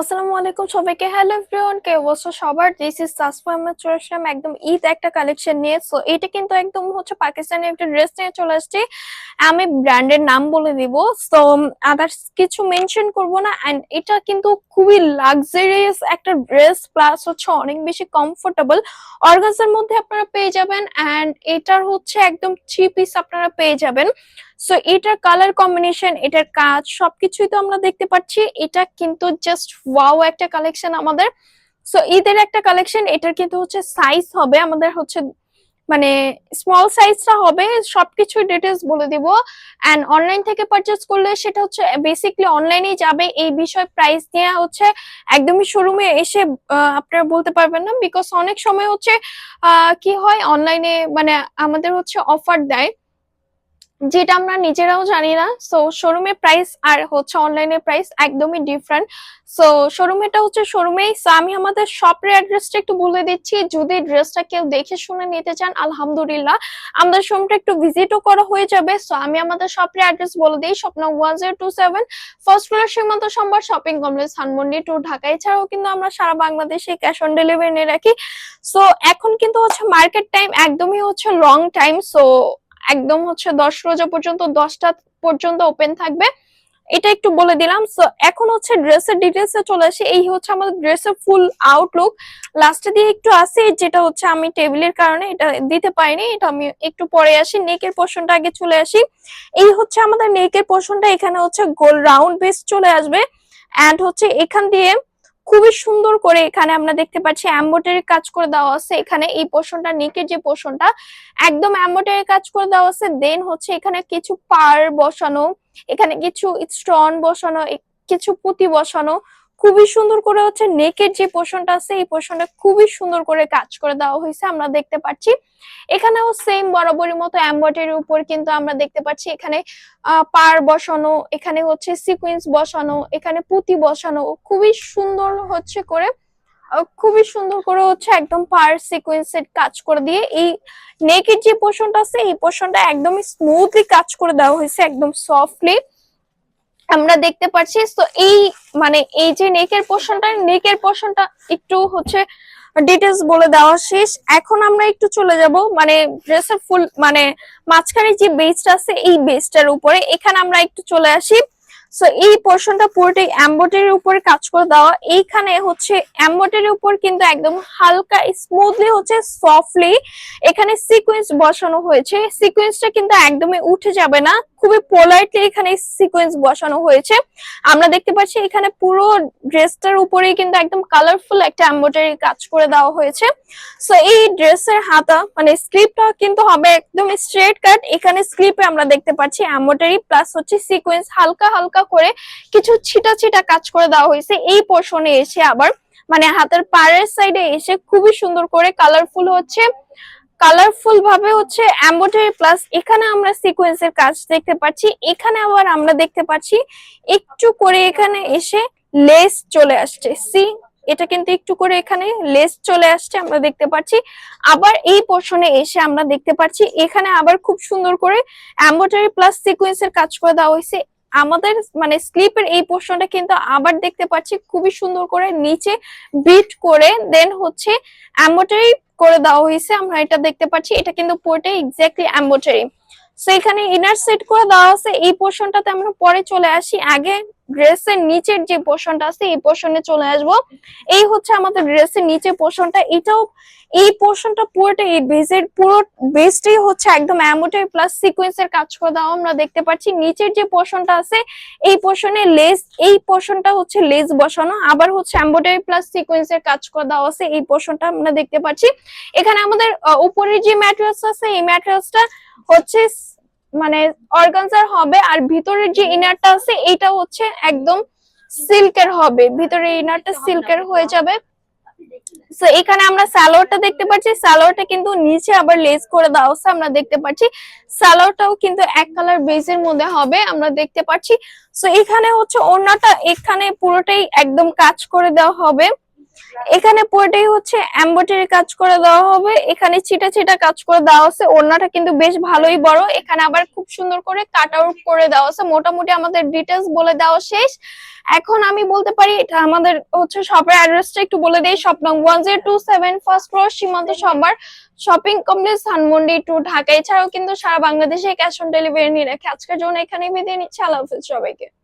আসসালামু আলাইকুম সবাইকে। হ্যালো এভরিওয়ান কে অবশ্য সবার? দিস ইজ সাসফা চলে একদম ঈদ একটা কালেকশন নিয়ে। সো এটা কিন্তু একদম হচ্ছে পাকিস্তানি একটা ড্রেস নিয়ে চলে আসছি। আমি ব্র্যান্ডের নাম বলে দিব। সো আদার্স কিছু মেনশন করব না। এন্ড এটা কিন্তু খুবই লাক্সারিয়াস একটা ড্রেস প্লাস হচ্ছে অনেক বেশি কমফোর্টেবল অর্গানজার মধ্যে আপনারা পেয়ে যাবেন। এন্ড এটার হচ্ছে একদম থ্রি পিস আপনারা পেয়ে যাবেন। সো এটার কালার কম্বিনেশন এটার কাজ, সবকিছুই তো আমরা দেখতে পাচ্ছি। এটা কিন্তু জাস্ট ওয়াও একটা কালেকশন আমাদের। সো ঈদের একটা কালেকশন এটার কিন্তু হচ্ছে সাইজ হবে, আমাদের হচ্ছে মানে স্মল সাইজটা হবে, সবকিছু ডিটেলস বলে দিব। এন্ড অনলাইন থেকে পারচেস করলে সেটা হচ্ছে বেসিকলি অনলাইনেই যাবে। এই বিষয় প্রাইস নিয়ে হচ্ছে একদমই শোরুমে এসে আপনারা বলতে পারবেন না। বিকজ অনেক সময় হচ্ছে কি হয় অনলাইনে মানে আমাদের হচ্ছে অফার দেয়। যেটা আমরা নিজেরাও জানি না। সো শোরুমের প্রাইস আর হচ্ছে অনলাইনের প্রাইস একদমই ডিফারেন্ট সো শোরুমেটা হচ্ছে শোরুমেই সো আমি আমাদের শপের অ্যাড্রেসটা একটু বলে দিচ্ছি। যদি ড্রেসটা কেউ দেখে শুনে নিতে চান, আলহামদুলিল্লাহ। আমাদের শোরুমটা একটু ভিজিটও করা হয়ে যাবে। সো আমি আমাদের শপের অ্যাড্রেস বলে দিই। Swapno one zero two seven first floor Simanta Sambhar shopping complex Dhanmondi two Dhaka. এছাড়াও কিন্তু আমরা সারা বাংলাদেশে ক্যাশ অন ডেলিভারি নিয়ে রাখি। সো এখন কিন্তু হচ্ছে মার্কেট টাইম একদমই হচ্ছে লং টাইম সো একদম হচ্ছে দশ রোজা পর্যন্ত, দশটা পর্যন্ত ওপেন থাকবে। এটা একটু বলে দিলাম। এখন হচ্ছে ড্রেসের এ চলে আসি। এই হচ্ছে আমাদের ড্রেসের ফুল আউটলুক লাস্টে দিয়ে একটু আসি, যেটা হচ্ছে আমি টেবিলের কারণে এটা দিতে পারিনি। এটা আমি একটু পরে আসি নেকের পোর্শনটা আগে চলে আসি। এই হচ্ছে আমাদের নেকের পোর্শনটা এখানে হচ্ছে গোল রাউন্ড বেস চলে আসবে। এন্ড হচ্ছে এখান দিয়ে খুবই সুন্দর করে এখানে আমরা দেখতে পাচ্ছি অ্যাম্বোটারি কাজ করে দেওয়া আছে। এখানে এই পোর্শনটা, নেকের যে পোর্শনটা, একদম অ্যাম্বোটারি কাজ করে দেওয়া আছে। দেন হচ্ছে এখানে কিছু পার বসানো, এখানে কিছু স্টোন বসানো কিছু পুঁতি বসানো খুবই সুন্দর করে হচ্ছে নেকের যে পোর্শনটা আছে, এই পোর্শনটা খুবই সুন্দর করে কাজ করে দেওয়া হয়েছে, আমরা দেখতে পাচ্ছি। এখানেও সেম বরাবরের মতো এম্বয়ডারির উপর কিন্তু আমরা দেখতে পাচ্ছি, এখানে পার বসানো, এখানে হচ্ছে সিকুয়েন্স বসানো, এখানে পুঁতি বসানো, খুবই সুন্দর হচ্ছে করে খুবই সুন্দর করে হচ্ছে একদম পার সিকুয়েন্সের কাজ করে দিয়ে, এই নেকের যে পোর্শনটা আছে, এই পোর্শনটা একদমই স্মুথলি কাজ করে দেওয়া হয়েছে, একদম সফটলি আমরা দেখতে পাচ্ছি তো এই মানে এই যে নেকের পোর্শনটা নেকের পোর্শনটা একটু হচ্ছে ডিটেলস বলে দেওয়া শেষ। এখন আমরা একটু চলে যাব। মানে ড্রেসের ফুল মানে মাঝখানে যে বেসটা আছে, এই বেসটার উপরে। এখানে আমরা একটু চলে আসি। সো এই পোর্শনটা পুরোটাই এম্বয়ডারির উপরে কাজ করে দেওয়া। এইখানে হচ্ছে এম্বয়ডারির উপর কিন্তু একদম হালকা স্মুথলি হচ্ছে সফটলি এখানে সিকোয়েন্স বসানো হয়েছে। সিকোয়েন্সটা কিন্তু একদমই উঠে যাবে না। খুবই পোলাইটলি এখানে সিকোয়েন্স বসানো হয়েছে। আমরা দেখতে পাচ্ছি এখানে পুরো ড্রেসটার উপরেই কিন্তু একদম কালারফুল একটা এম্বয়ডারি কাজ করে দেওয়া হয়েছে। সো এই ড্রেসের হাতা মানে স্লিপটা কিন্তু হবে একদম স্ট্রেট কাট এখানে স্লিপে আমরা দেখতে পাচ্ছি এম্বয়ডারি প্লাস হচ্ছে সিকোয়েন্স হালকা হালকা করে কিছু ছিটা ছিটা কাজ করে দেওয়া হয়েছে। এই পোর্শনে এসে আবার মানে হাতের পাড়ের সাইডে এসে খুবই সুন্দর করে কালারফুল হচ্ছে। কালারফুল ভাবে হচ্ছে এম্বয়ডারি প্লাস এখানে আমরা সিকোয়েন্সের কাজ দেখতে পাচ্ছি, এখানে আবার আমরা দেখতে পাচ্ছি একটু করে এখানে এসে লেস চলে আসছে। সি এটা কিন্তু একটু করে এখানে লেস চলে আসছে, আমরা দেখতে পাচ্ছি। আবার এই পোর্শনে এসে আমরা দেখতে পাচ্ছি, এখানে আবার খুব সুন্দর করে এম্বয়ডারি প্লাস সিকোয়েন্সের কাজ করে দেওয়া হয়েছে। আমাদের মানে স্লিপের এই পোর্শনটা কিন্তু আবার দেখতে পাচ্ছি, খুবই সুন্দর করে নিচে বিট করে দেন হচ্ছে এম্বয়ডারি করে দেওয়া হয়েছে, আমরা এটা দেখতে পাচ্ছি, এটা কিন্তু পুরোটাই এক্স্যাক্টলি অ্যাম্বোটারি সো এখানে ইনার সেট করে দেওয়া আছে, এই পোর্শনটাতে আমরা পরে চলে আসি, আগে ড্রেসের নিচের যে পোর্শনটা আছে, এই পোর্শনে চলে আসব। এই হচ্ছে আমাদের ড্রেসের নিচে পোর্শনটা। এটাও এই পোর্শনটা পুরোটা, এই বেজের পুরো বেসটাই হচ্ছে একদম এম্বোটারি প্লাস সিকোয়েন্সের কাজ করে দেওয়া আমরা দেখতে পাচ্ছি। নিচের যে পোর্শনটা আছে, এই পোর্শনে লেস এই পোর্শনটা হচ্ছে লেস বসানো। আবার হচ্ছে এম্বোটারি প্লাস সিকোয়েন্সের কাজ করে দেওয়া আছে, এই পোর্শনটা আমরা দেখতে পাচ্ছি। এখানে আমাদের উপরের যে ম্যাটেরিয়ালস আছে, এই ম্যাটেরিয়ালসটা হচ্ছে মানে অর্গানজার হবে আর ভিতরের যে ইনারটা আছে এটা হচ্ছে একদম সিল্কের হবে। ভিতরে ইনারটা সিল্কের হয়ে যাবে। সো এখানে আমরা সালোয়ারটা দেখতে পাচ্ছি। সালোয়ারটা কিন্তু নিচে আবার লেস করে দেওয়া আছে আমরা দেখতে পাচ্ছি। সালোয়ারটাও কিন্তু এক কালার বেজের মধ্যে হবে আমরা দেখতে পাচ্ছি। সো এখানে হচ্ছে ওড়নাটা এখানে পুরোটাই একদম কাজ করে দেওয়া হবে। এখানে পুরোটাই হচ্ছে এমব্রয়ডারি কাজ করে দেওয়া হবে। এখানে ছিটা ছিটা কাজ করে দেওয়া আছে। ওড়নাটা কিন্তু বেশ ভালোই বড়। এখানে আবার খুব সুন্দর করে কাট আউট করে দেওয়া আছে। মোটামুটি আমাদের ডিটেলস বলে দেওয়া শেষ। এখন আমি বলতে পারি, এটা আমাদের হচ্ছে শপের অ্যাড্রেসটা একটু বলে দিই। শপ নং one zero two seven first floor Simanta সবার shopping complex Dhanmondi two Dhaka. এছাড়াও কিন্তু সারা বাংলাদেশে ক্যাশ অন ডেলিভারি নিয়ে রাখে। আজকের জন্য এখানেই বিদায় নিচ্ছি। আল্লাহ হাফিজ সবাইকে।